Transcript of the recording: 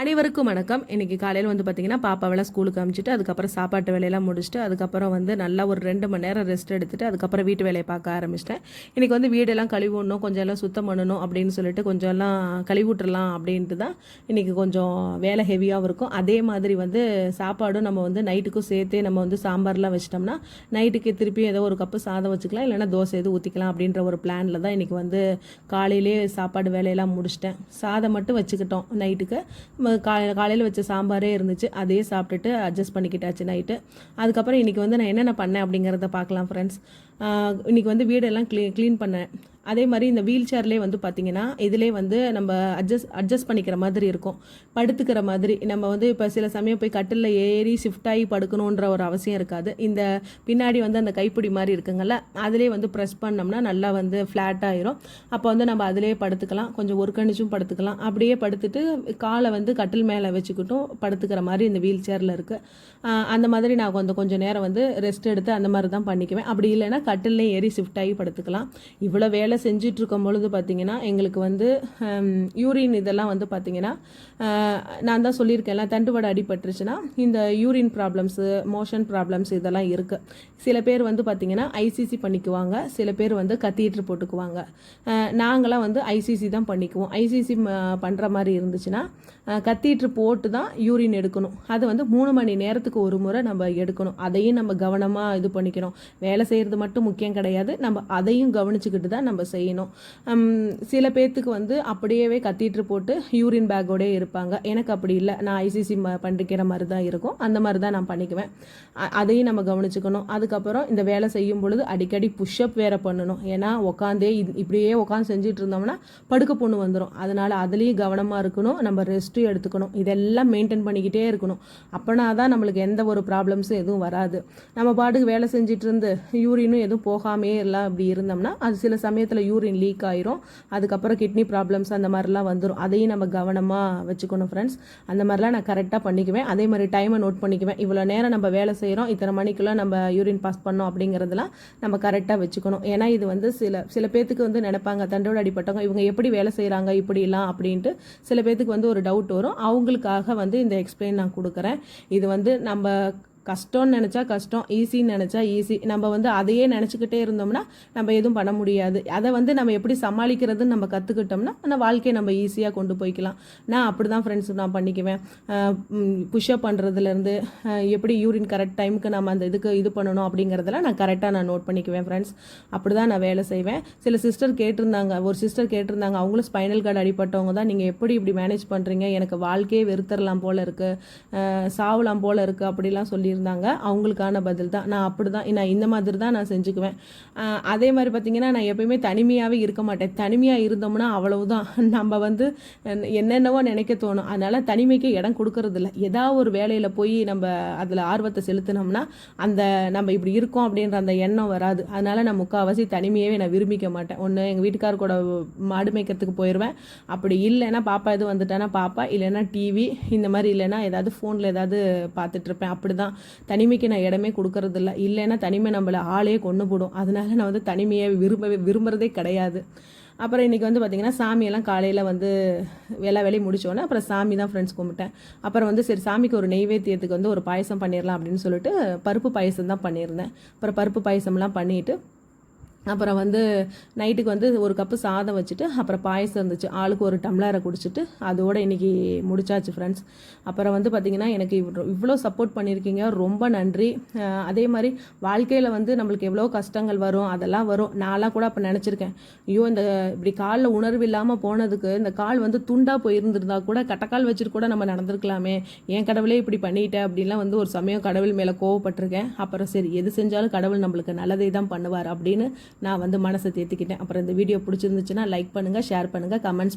அனைவருக்கும் வணக்கம். இன்னைக்கு காலையில் வந்து பார்த்தீங்கன்னா பாப்பாவெல்லாம் ஸ்கூலுக்கு அமிச்சிட்டு அதுக்கப்புறம் சாப்பாட்டு வேலையெல்லாம் முடிச்சுட்டு அதுக்கப்புறம் வந்து நல்லா ஒரு ரெண்டு மணி நேரம் ரெஸ்ட் எடுத்துட்டு அதுக்கப்புறம் வீட்டு வேலையை பார்க்க ஆரம்பிச்சிட்டேன். இன்னைக்கு வந்து வீடெல்லாம் கழுவிடணும் கொஞ்சம் எல்லாம் சுத்தம் பண்ணணும் அப்படின்னு சொல்லிட்டு கொஞ்சம் எல்லாம் கழுவிட்டுறலாம் அப்படின்ட்டு தான் இன்னைக்கு கொஞ்சம் வேலை ஹெவியாகவும் இருக்கும். அதே மாதிரி வந்து சாப்பாடும் நம்ம வந்து நைட்டுக்கும் சேர்த்தே நம்ம வந்து சாம்பார்லாம் வச்சிட்டோம்னா நைட்டுக்கு திருப்பி ஏதோ ஒரு கப்பு சாதம் வச்சுக்கலாம் இல்லைன்னா தோசை எதுவும் ஊற்றிக்கலாம் அப்படின்ற ஒரு பிளானில் தான் இன்னைக்கு வந்து காலையிலே சாப்பாடு வேலையெல்லாம் முடிச்சிட்டேன். சாதம் மட்டும் வச்சுக்கிட்டோம் நைட்டுக்கு காலை காலையில் வச்ச சாம்பாரே இருந்துச்சு. அதையே சாப்பிட்டுட்டு அட்ஜஸ்ட் பண்ணிக்கிட்டாச்சு நைட்டு அதுக்கப்புறம் இன்றைக்கி வந்து நான் என்னென்ன பண்ணேன் அப்படிங்கிறத பார்க்கலாம் ஃப்ரெண்ட்ஸ் இன்றைக்கி வந்து வீடெல்லாம் க்ளீ க்ளீன் பண்ணேன். அதே மாதிரி இந்த வீல் சேர்லேயே வந்து பார்த்தீங்கன்னா இதிலே வந்து நம்ம அட்ஜஸ்ட் அட்ஜஸ்ட் பண்ணிக்கிற மாதிரி இருக்கும். படுத்துக்கிற மாதிரி. நம்ம வந்து இப்போ சில சமயம் போய் கட்டிலில் ஏறி ஷிஃப்ட் ஆகி படுக்கணுன்ற ஒரு அவசியம் இருக்காது. இந்த பின்னாடி வந்து அந்த கைப்பிடி மாதிரி இருக்குங்கள்ல அதிலே வந்து ப்ரெஸ் பண்ணோம்னா நல்லா வந்து ஃப்ளாட் ஆயிரும். அப்போ வந்து நம்ம அதிலே படுத்துக்கலாம். கொஞ்சம் ஒரு கணிச்சும் படுத்துக்கலாம். அப்படியே படுத்துட்டு காலை வந்து கட்டில் மேலே வச்சுக்கிட்டும் படுத்துக்கிற மாதிரி இந்த வீல் சேரில் இருக்குது அந்த மாதிரி நான் கொஞ்சம் கொஞ்சம் நேரம் வந்து ரெஸ்ட் எடுத்து அந்த மாதிரி தான் பண்ணிக்குவேன். அப்படி இல்லைன்னா கட்டிலே ஏறி ஷிஃப்ட் ஆகி படுத்துக்கலாம். இவ்வளோ வேலை செஞ்சுட்டு இருக்கும் பொழுது பார்த்தீங்கன்னா எங்களுக்கு வந்து யூரின் இதெல்லாம் வந்து பார்த்தீங்கன்னா நான் தான் சொல்லியிருக்கேன்ல தண்டுவடை அடிபட்டுருச்சுன்னா இந்த யூரின் ப்ராப்ளம்ஸு மோஷன் ப்ராப்ளம்ஸ் இதெல்லாம் இருக்குது சில பேர் வந்து பார்த்தீங்கன்னா ஐசிசி பண்ணிக்குவாங்க சில பேர் வந்து கத்தீட்ரு போட்டுக்குவாங்க. நாங்களாம் வந்து ஐசிசி தான் பண்ணிக்குவோம். ஐசிசி பண்ணுற மாதிரி இருந்துச்சுன்னா கத்தீட்ரு போட்டு தான் யூரின் எடுக்கணும். அது வந்து மூணு மணி நேரத்துக்கு ஒரு முறை நம்ம எடுக்கணும். அதையும் நம்ம கவனமாக இது பண்ணிக்கணும். வேலை செய்கிறது மட்டும் முக்கியம் கிடையாது. நம்ம அதையும் கவனிச்சுக்கிட்டு தான் நம்ம செய்யணும். சில பேர்த்துக்கு வந்து அப்படியே கத்தீட்ரு போட்டு யூரின் பேக்கோடே இருப்பாங்க. எனக்கு அப்படி இல்லை. நான் ஐசிசி ம பண்ணிக்கிற மாதிரி தான் இருக்கும். அந்த மாதிரி தான் நான் பண்ணிக்குவேன். அதையும் நம்ம கவனிச்சுக்கணும். அதுக்கப்புறம் இந்த வேலை செய்யும் பொழுது அடிக்கடி புஷ்அப் வேறு பண்ணணும். ஏன்னா உட்காந்தே இப்படியே உட்காந்து செஞ்சுட்டு இருந்தோம்னா படுக்க பொண்ணு வந்துடும் அதனால் அதுலேயும் கவனமாக இருக்கணும். நம்ம ரெஸ்ட்டும் எடுத்துக்கணும். இதெல்லாம் மெயின்டைன் பண்ணிக்கிட்டே இருக்கணும். அப்போனா தான் நம்மளுக்கு எந்த ஒரு ப்ராப்ளம்ஸும் எதுவும் வராது. நம்ம பாட்டுக்கு வேலை செஞ்சுட்டு இருந்து யூரினும் எதுவும் போகாமே எல்லாம் அப்படி இருந்தோம்னா அது சில சமயத்தில் யூரின் லீக் ஆயிரும். அதுக்கப்புறம் கிட்னி ப்ராப்ளம்ஸ் அந்த மாதிரிலாம் வந்துடும் அதையும் நம்ம கவனமாக வச்சுக்கணும் ஃப்ரெண்ட்ஸ் அந்த மாதிரிலாம் நான் கரெக்டாக பண்ணிக்குவேன். அதே மாதிரி டைமை நோட் பண்ணிக்குவேன். இவ்வளோ நேரம் நம்ம வேலை செய்கிறோம் இத்தனை மணிக்கெல்லாம் நம்ம யூரின் பாஸ் பண்ணோம் அப்படிங்கிறதுலாம் நம்ம கரெக்டாக வச்சுக்கணும். ஏன்னா இது வந்து சில சில பேத்துக்கு வந்து நினைப்பாங்க தண்டோடு அடிப்பட்டவங்க இவங்க எப்படி வேலை செய்கிறாங்க இப்படிலாம் அப்படின்ட்டு சில பேத்துக்கு வந்து ஒரு டவுட் வரும். அவங்களுக்காக வந்து இந்த எக்ஸ்பிளைன் நான் கொடுக்குறேன். இது வந்து நம்ம கஷ்டம்னு நினச்சா கஷ்டம் ஈஸின்னு நினச்சா ஈஸி. நம்ம வந்து அதையே நினச்சிக்கிட்டே இருந்தோம்னா நம்ம எதுவும் பண்ண முடியாது. அதை வந்து நம்ம எப்படி சமாளிக்கிறதுன்னு நம்ம கற்றுக்கிட்டோம்னா அந்த வாழ்க்கையை நம்ம ஈஸியாக கொண்டு போய்க்கலாம். நான் அப்படி தான் ஃப்ரெண்ட்ஸ் நான் பண்ணிக்குவேன். புஷ்அப் பண்ணுறதுலேருந்து எப்படி யூரின் கரெக்ட் டைமுக்கு நம்ம அந்த இதுக்கு இது பண்ணணும் அப்படிங்கிறதெல்லாம் நான் கரெக்டாக நான் நோட் பண்ணிக்குவேன் ஃப்ரெண்ட்ஸ் அப்படி தான் நான் வேலை செய்வேன். சில சிஸ்டர் கேட்டிருந்தாங்க ஒரு சிஸ்டர் கேட்டிருந்தாங்க அவங்களும் ஸ்பைனல் கார்டு அடிப்பட்டவங்க தான். நீங்கள் எப்படி இப்படி மேனேஜ் பண்ணுறீங்க எனக்கு வாழ்க்கையே வெறுத்தரலாம் போல் இருக்குது சாவலாம் போல் இருக்குது அப்படிலாம் சொல்லி இருந்தாங்க. அவங்களுக்கான பதில் தான். நான் அப்படி தான் நான் இந்த மாதிரி தான் நான் செஞ்சுக்குவேன். அதே மாதிரி பார்த்திங்கன்னா நான் எப்பயுமே தனிமையாகவே இருக்க மாட்டேன். தனிமையாக இருந்தோம்னா அவ்வளவுதான். நம்ம வந்து என்னென்னவோ நினைக்க தோணும். அதனால் தனிமைக்கு இடம் கொடுக்கறதில்ல. ஏதாவது ஒரு வேலையில் போய் நம்ம அதில் ஆர்வத்தை செலுத்தினோம்னா அந்த நம்ம இப்படி இருக்கோம் அப்படின்ற அந்த எண்ணம் வராது. அதனால் நான் முக்கால்வாசி தனிமையாகவே நான் விரும்பிக்க மாட்டேன். ஒன்று எங்கள் வீட்டுக்கார் கூட மாடு மேய்க்கிறதுக்கு போயிடுவேன் அப்படி இல்லைன்னா பாப்பா எதுவும் வந்துட்டானா பாப்பா இல்லைன்னா டிவி இந்த மாதிரி இல்லைன்னா ஏதாவது ஃபோனில் ஏதாவது பார்த்துட்ருப்பேன் அப்படி தான் தனிமைக்கு நான் இடமே கொடுக்கறதில்ல. இல்லைன்னா தனிமை நம்மளை ஆளே கொண்டு போடும். அதனால நான் வந்து தனிமையை விரும்பவே விரும்புகிறதே கிடையாது. அப்புறம் இன்றைக்கி வந்து பார்த்திங்கன்னா சாமியெல்லாம் காலையில் வந்து எல்லா வேலையும் முடிச்சோன்னே அப்புறம் சாமி தான் ஃப்ரெண்ட்ஸ் கும்பிட்டேன். அப்புறம் வந்து சரி சாமிக்கு ஒரு நெய்வேத்தியத்துக்கு வந்து ஒரு பாயசம் பண்ணிடலாம் அப்படின்னு சொல்லிட்டு பருப்பு பாயசம் தான் பண்ணியிருந்தேன். அப்புறம் பருப்பு பாயசம்லாம் பண்ணிவிட்டு அப்புறம் வந்து நைட்டுக்கு வந்து ஒரு கப்பு சாதம் வச்சுட்டு அப்புறம் பாயசம் இருந்துச்சு. ஆளுக்கு ஒரு டம்ளரை குடிச்சிட்டு அதோடு இன்றைக்கி முடிச்சாச்சு ஃப்ரெண்ட்ஸ் அப்புறம் வந்து பார்த்திங்கன்னா எனக்கு இவ்வளோ சப்போர்ட் பண்ணியிருக்கீங்க ரொம்ப நன்றி. அதே மாதிரி வாழ்க்கையில் வந்து நம்மளுக்கு எவ்வளோ கஷ்டங்கள் வரும் அதெல்லாம் வரும். நான்லாம் கூட அப்போ நினச்சிருக்கேன். ஐயோ இந்த இப்படி காலில் உணர்வு இல்லாமல் போனதுக்கு இந்த கால் வந்து துண்டாக போயிருந்திருந்தா கூட கட்டக்கால் வச்சுட்டு கூட நம்ம நடந்திருக்கலாமே. என் கடவுளே இப்படி பண்ணிட்டேன் அப்படின்லாம் வந்து ஒரு சமயம் கடவுள் மேலே கோவப்பட்டிருக்கேன். அப்புறம் சரி எது செஞ்சாலும் கடவுள் நம்மளுக்கு நல்லதே தான் பண்ணுவார் அப்படின்னு நான் வந்து மனசை தேத்திக்கிட்டேன். அப்புறம் இந்த வீடியோ பிடிச்சிருந்துச்சுன்னா லைக் பண்ணுங்கள் ஷேர் பண்ணுங்கள் கமெண்ட்ஸ்